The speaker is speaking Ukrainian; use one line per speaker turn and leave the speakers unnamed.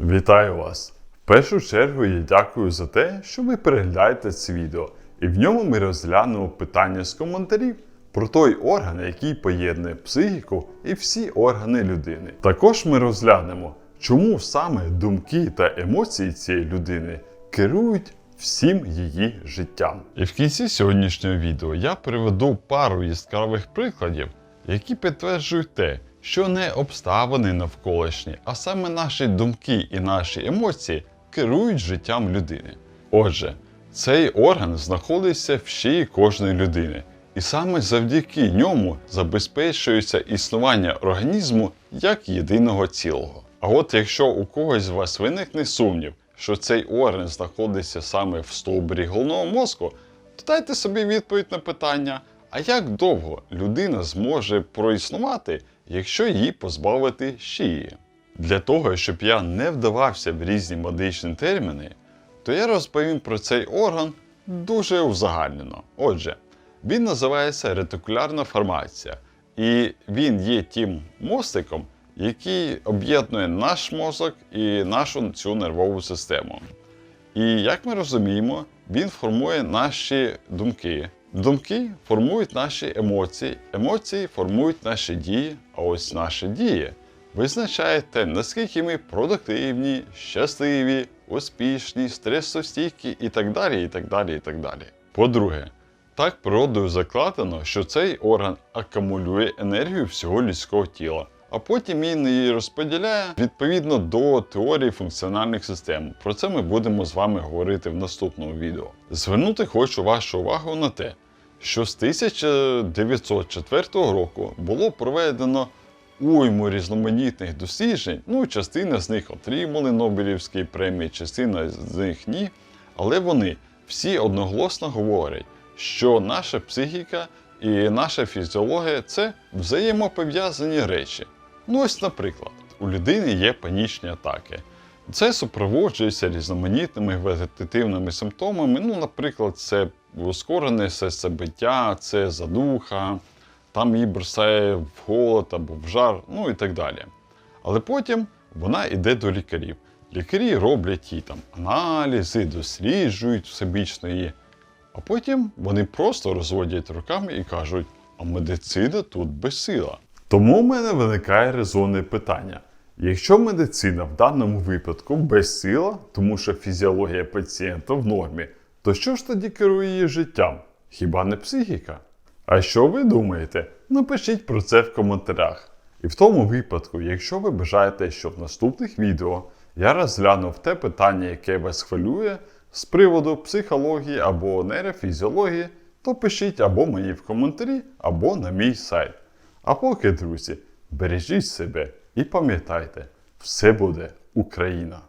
Вітаю вас! В першу чергу я дякую за те, що ви переглядаєте це відео, і в ньому ми розглянемо питання з коментарів про той орган, який поєднує психіку і всі органи людини. Також ми розглянемо, чому саме думки та емоції цієї людини керують всім її життям. І в кінці сьогоднішнього відео я приведу пару яскравих прикладів, які підтверджують те, що не обставини навколишні, а саме наші думки і наші емоції керують життям людини. Отже, цей орган знаходиться в шиї кожної людини, і саме завдяки ньому забезпечується існування організму як єдиного цілого. А от якщо у когось з вас виникне сумнів, що цей орган знаходиться саме в стовбурі головного мозку, то дайте собі відповідь на питання, а як довго людина зможе проіснувати, якщо її позбавити шиї? Для того, щоб я не вдавався в різні медичні терміни, то я розповім про цей орган дуже узагальнено. Отже, він називається ретикулярна формація, і він є тим мостиком, який об'єднує наш мозок і нашу цю нервову систему. І як ми розуміємо, він формує наші думки. Думки формують наші емоції, емоції формують наші дії, а ось наші дії визначають те, наскільки ми продуктивні, щасливі, успішні, стресостійкі і так далі. і так далі, і так далі. По-друге, так природою закладено, що цей орган акумулює енергію всього людського тіла, а потім він її розподіляє відповідно до теорії функціональних систем. Про це ми будемо з вами говорити в наступному відео. Звернути хочу вашу увагу на те, що з 1904 року було проведено уйму різноманітних досліджень. Ну, частина з них отримали Нобелівські премії, частина з них ні. Але вони всі одноголосно говорять, що наша психіка і наша фізіологія це взаємопов'язані речі. Ну, ось, наприклад, у людини є панічні атаки. Це супроводжується різноманітними вегетативними симптомами. Ну, наприклад, це ускорене серцебиття, це задуха, там її бросає в холод або в жар, ну і так далі. Але потім вона йде до лікарів. Лікарі роблять їй там аналізи, досліджують всебічно її. А потім вони просто розводять руками і кажуть, а медицина тут безсила. Тому в мене виникає резонне питання. Якщо медицина в даному випадку безсила, тому що фізіологія пацієнта в нормі, то що ж тоді керує її життям? Хіба не психіка? А що ви думаєте? Напишіть про це в коментарях. І в тому випадку, якщо ви бажаєте, щоб в наступних відео я розглянув те питання, яке вас хвилює з приводу психології або нейрофізіології, то пишіть або мені в коментарі, або на мій сайт. А поки, друзі, бережіть себе і пам'ятайте, все буде Україна!